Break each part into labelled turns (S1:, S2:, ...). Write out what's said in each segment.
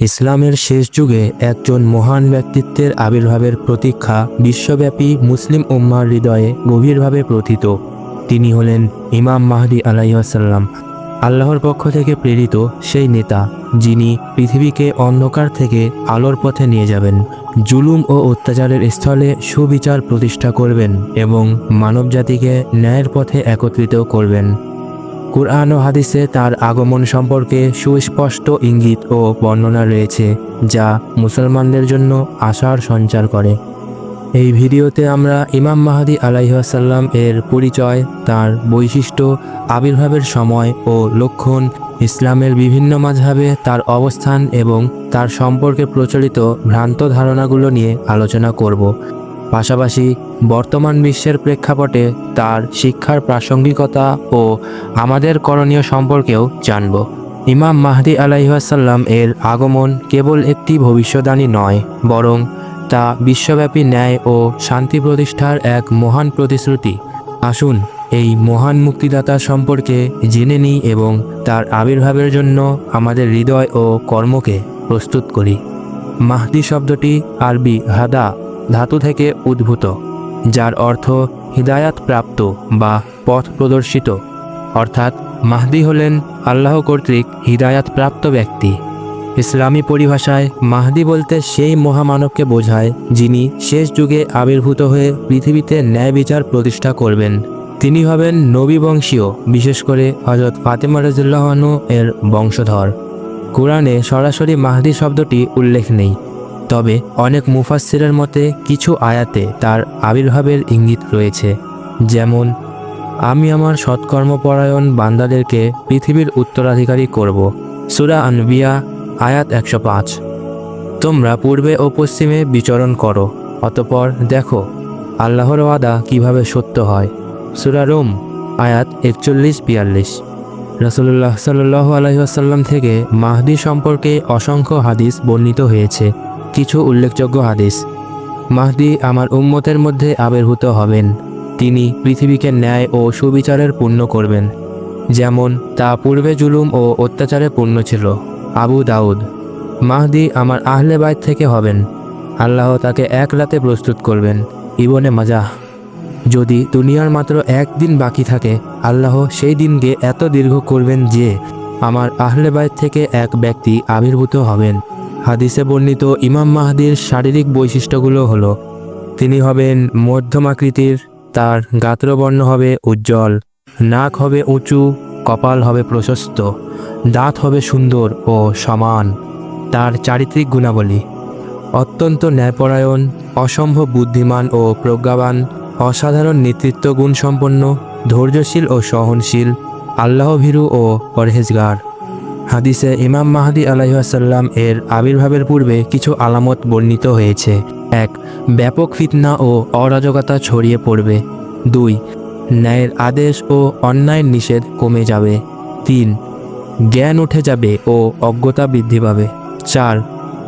S1: ইসলামের শেষ যুগে একজন মহান ব্যক্তিত্বের আবির্ভাবের প্রতীক্ষা বিশ্বব্যাপী মুসলিম উম্মার হৃদয়ে গভীরভাবে প্রথিত। তিনি হলেন ইমাম মাহদি আলাইসাল্লাম আল্লাহর পক্ষ থেকে প্রেরিত সেই নেতা, যিনি পৃথিবীকে অন্ধকার থেকে আলোর পথে নিয়ে যাবেন, জুলুম ও অত্যাচারের স্থলে সুবিচার প্রতিষ্ঠা করবেন এবং মানবজাতিকে ন্যায়ের পথে একত্রিত করবেন। কুরআন ও হাদিসে তার আগমন সম্পর্কে সুস্পষ্ট ইঙ্গিত ও বর্ণনা রয়েছে, যা মুসলমানদের জন্য আশার সঞ্চার করে। এই ভিডিওতে আমরা ইমাম মাহাদি আলাইহাসাল্লাম এর পরিচয়, তার বৈশিষ্ট্য, আবির্ভাবের সময় ও লক্ষণ, ইসলামের বিভিন্ন মাঝহাবে তার অবস্থান এবং তার সম্পর্কে প্রচলিত ভ্রান্ত ধারণাগুলো নিয়ে আলোচনা করব। পাশাপাশি বর্তমান বিশ্বের প্রেক্ষাপটে তার শিক্ষার প্রাসঙ্গিকতা ও আমাদের করণীয় সম্পর্কেও জানব। ইমাম মাহদি আলাইহাসাল্লাম এর আগমন কেবল একটি ভবিষ্যদ্বাণী নয়, বরং তা বিশ্বব্যাপী ন্যায় ও শান্তি প্রতিষ্ঠার এক মহান প্রতিশ্রুতি। আসুন এই মহান মুক্তিদাতা সম্পর্কে জেনে নিই এবং তার আবির্ভাবের জন্য আমাদের হৃদয় ও কর্মকে প্রস্তুত করি। মাহদি শব্দটি আরবি হাদা ধাতু থেকে উদ্ভূত, যার অর্থ হিদায়াত প্রাপ্ত বা পথ প্রদর্শিত, অর্থাৎ মাহদি হলেন আল্লাহ কর্তৃক হিদায়াত প্রাপ্ত ব্যক্তি। ইসলামী পরিভাষায় মাহদি বলতে সেই মহামানবকে বোঝায় যিনি শেষ যুগে আবির্ভূত হয়ে পৃথিবীতে ন্যায় বিচার প্রতিষ্ঠা করবেন। তিনি হবেন নবী বংশীয়, বিশেষ করে হজরত ফাতেমা রাজুল্লাহনু এর বংশধর। কোরআনে সরাসরি মাহদি শব্দটি উল্লেখ নেই। তবে অনেক মুফাসসিরের মতে কিছু আয়াতে তার আবির্ভাবের ইঙ্গিত রয়েছে। যেমন, আমি আমার সৎকর্মপরায়ণ বান্দাদেরকে পৃথিবীর উত্তরাধিকারী করব। সুরা আনবিয়া আয়াত একশো পাঁচ। তোমরা পূর্বে ও পশ্চিমে বিচরণ করো, অতপর দেখো আল্লাহর ওয়াদা কীভাবে সত্য হয়। সুরা রোম, আয়াত একচল্লিশ বিয়াল্লিশ রসুল্লাহ সাল্লাহ আলহিহাসাল্লাম থেকে মাহদি সম্পর্কে অসংখ্য হাদিস বর্ণিত হয়েছে। কিছু উল্লেখযোগ্য হাদিস। মাহদি আমার উম্মতের মধ্যে আবির্ভূত হবেন। তিনি পৃথিবীকে ন্যায় ও সুবিচারের পূর্ণ করবেন। যেমন, তা পূর্বে জুলুম ও অত্যাচারে পূর্ণ ছিল। আবু দাউদ, মাহদি আমার আহলে বাইত থেকে হবেন। আল্লাহ তাকে এক রাতে প্রস্তুত করবেন। ইবনে মাজাহ যদি দুনিয়ার মাত্র একদিন বাকি থাকে, আল্লাহ সেই দিনকে এত দীর্ঘ করবেন যে, আমার আহলে বাইত থেকে এক ব্যক্তি আবির্ভূত হবেন। হাদিসে বর্ণিত ইমাম মাহাদির শারীরিক বৈশিষ্ট্যগুলো হলো, তিনি হবেন মধ্যম আকৃতির, তার গাত্রবর্ণ হবে উজ্জ্বল, নাক হবে উঁচু, কপাল হবে প্রশস্ত, দাঁত হবে সুন্দর ও সমান, তার চারিত্রিক গুণাবলী। অত্যন্ত ন্যায়পরায়ণ, অসম্ভব বুদ্ধিমান ও প্রজ্ঞাবান, অসাধারণ নেতৃত্ব গুণ সম্পন্ন ধৈর্যশীল ও সহনশীল, আল্লাহভীরু ও পরহেজগার। হাদিসে ইমাম মাহাদি আলাইসাল্লাম এর আবির্ভাবের পূর্বে কিছু আলামত বর্ণিত হয়েছে। এক, ব্যাপক ফিতনা ও অরাজকতা ছড়িয়ে পড়বে। দুই, ন্যায়ের আদেশ ও অন্যায়ের নিষেধ কমে যাবে। তিন, জ্ঞান উঠে যাবে ও অজ্ঞতা বৃদ্ধি পাবে। চার,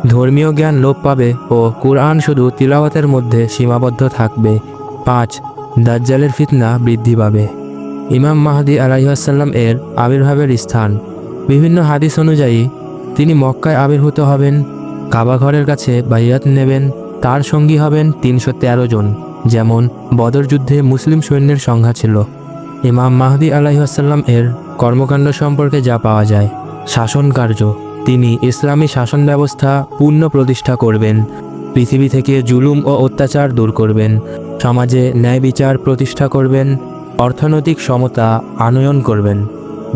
S1: ধর্মীয় জ্ঞান লোপ পাবে ও কোরআন শুধু তিলাওয়াতের মধ্যে সীমাবদ্ধ থাকবে। পাঁচ, দাজ্জালের ফিতনা বৃদ্ধি পাবে। ইমাম মাহাদি আলাইসাল্লাম এর আবির্ভাবের স্থান। বিভিন্ন হাদিস অনুযায়ী, তিনি মক্কায় আবির্ভূত হবেন, কাবাঘরের কাছে বাইয়াত নেবেন, তার সঙ্গী হবেন তিনশো তেরো জন, যেমন বদর যুদ্ধে মুসলিম সৈন্যের সংখ্যা ছিল। ইমাম মাহদি আলাইসাল্লাম এর কর্মকাণ্ড সম্পর্কে যা পাওয়া যায়, শাসন কার্য, তিনি ইসলামী শাসন ব্যবস্থা পূর্ণ প্রতিষ্ঠা করবেন, পৃথিবী থেকে জুলুম ও অত্যাচার দূর করবেন, সমাজে ন্যায় বিচার প্রতিষ্ঠা করবেন, অর্থনৈতিক সমতা আনয়ন করবেন।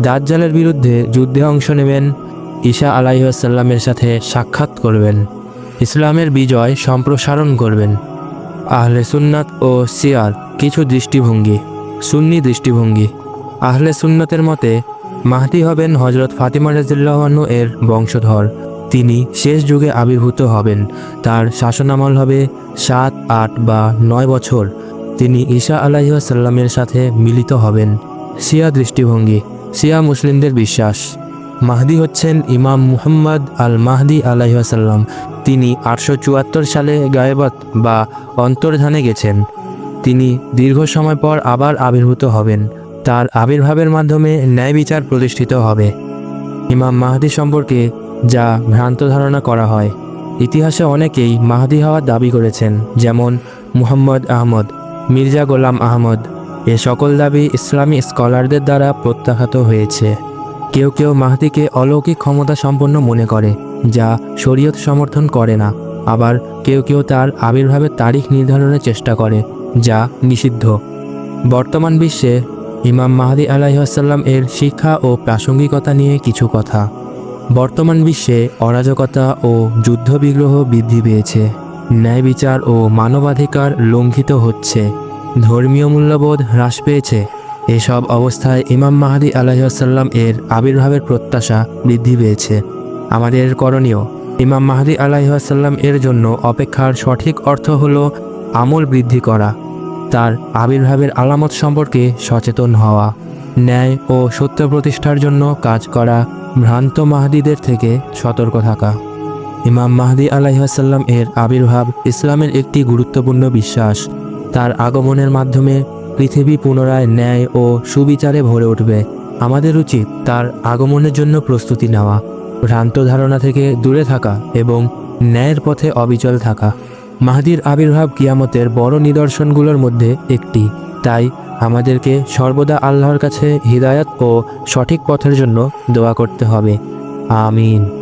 S1: দাজ্জালের বিরুদ্ধে যুদ্ধে অংশ নেবেন ঈশা আলাইসাল্লামের সাথে সাক্ষাৎ করবেন, ইসলামের বিজয় সম্প্রসারণ করবেন। আহলে সুন্নাত ও সিয়ার কিছু দৃষ্টিভঙ্গি, সুন্নি দৃষ্টিভঙ্গি। আহলে সুন্নতের মতে, মাহদি হবেন হজরত ফাতিমা রাজিল্লাহনু এর বংশধর। তিনি শেষ যুগে আবির্ভূত হবেন। তার শাসনামল হবে সাত, আট বা নয় বছর। তিনি ঈশা আলাইসাল্লামের সাথে মিলিত হবেন। সিয়া দৃষ্টিভঙ্গি। সিয়া মুসলিমদের বিশ্বাস। মাহদি হচ্ছেন ইমাম মুহাম্মদ আল মাহদি আলাইসাল্লাম তিনি আটশো চুয়াত্তর সালে গায়েবাত বা অন্তর্ধানে গেছেন। তিনি দীর্ঘ সময় পর আবার আবির্ভূত হবেন। তার আবির্ভাবের মাধ্যমে ন্যায় বিচার প্রতিষ্ঠিত হবে। ইমাম মাহদি সম্পর্কে যা ভ্রান্ত ধারণা করা হয়, ইতিহাসে অনেকেই মাহাদি হওয়ার দাবি করেছেন, যেমন মুহাম্মদ আহমদ, মির্জা গোলাম আহমদ এ সকল দাবি ইসলামী স্কলারদের দ্বারা প্রত্যাখ্যাত হয়েছে। কেউ কেউ মাহদিকে অলৌকিক ক্ষমতা সম্পন্ন মনে করে, যা শরীয়ত সমর্থন করে না। আবার কেউ কেউ তার আবির্ভাবের তারিখ নির্ধারণের চেষ্টা করে, যা নিষিদ্ধ। বর্তমান বিশ্বে ইমাম মাহাদি আলাইসাল্লাম এর শিক্ষা ও প্রাসঙ্গিকতা নিয়ে কিছু কথা। বর্তমান বিশ্বে অরাজকতা ও যুদ্ধবিগ্রহ বৃদ্ধি পেয়েছে। ন্যায় বিচার ও মানবাধিকার লঙ্ঘিত হচ্ছে। ধর্মীয় মূল্যবোধ হ্রাস পেয়েছে। এসব অবস্থায় ইমাম মাহাদি আলাইসাল্লাম এর আবির্ভাবের প্রত্যাশা বৃদ্ধি পেয়েছে। আমাদের করণীয়, ইমাম মাহাদি আলাইসাল্লাম এর জন্য অপেক্ষার সঠিক অর্থ হল আমল বৃদ্ধি করা, তার আবির্ভাবের আলামত সম্পর্কে সচেতন হওয়া, ন্যায় ও সত্য প্রতিষ্ঠার জন্য কাজ করা, ভ্রান্ত মাহাদিদের থেকে সতর্ক থাকা। ইমাম মাহদি আলাইসাল্লাম এর আবির্ভাব ইসলামের একটি গুরুত্বপূর্ণ বিশ্বাস। তার আগমনের মাধ্যমে পৃথিবী পুনরায় ন্যায় ও সুবিচারে ভরে উঠবে। আমাদের উচিত তার আগমনের জন্য প্রস্তুতি নেওয়া, ভ্রান্ত ধারণা থেকে দূরে থাকা এবং ন্যায়ের পথে অবিচল থাকা। মাহাদির আবির্ভাব কিয়ামতের বড় নিদর্শনগুলোর মধ্যে একটি। তাই আমাদেরকে সর্বদা আল্লাহর কাছে হৃদায়ত ও সঠিক পথের জন্য দোয়া করতে হবে। আমিন।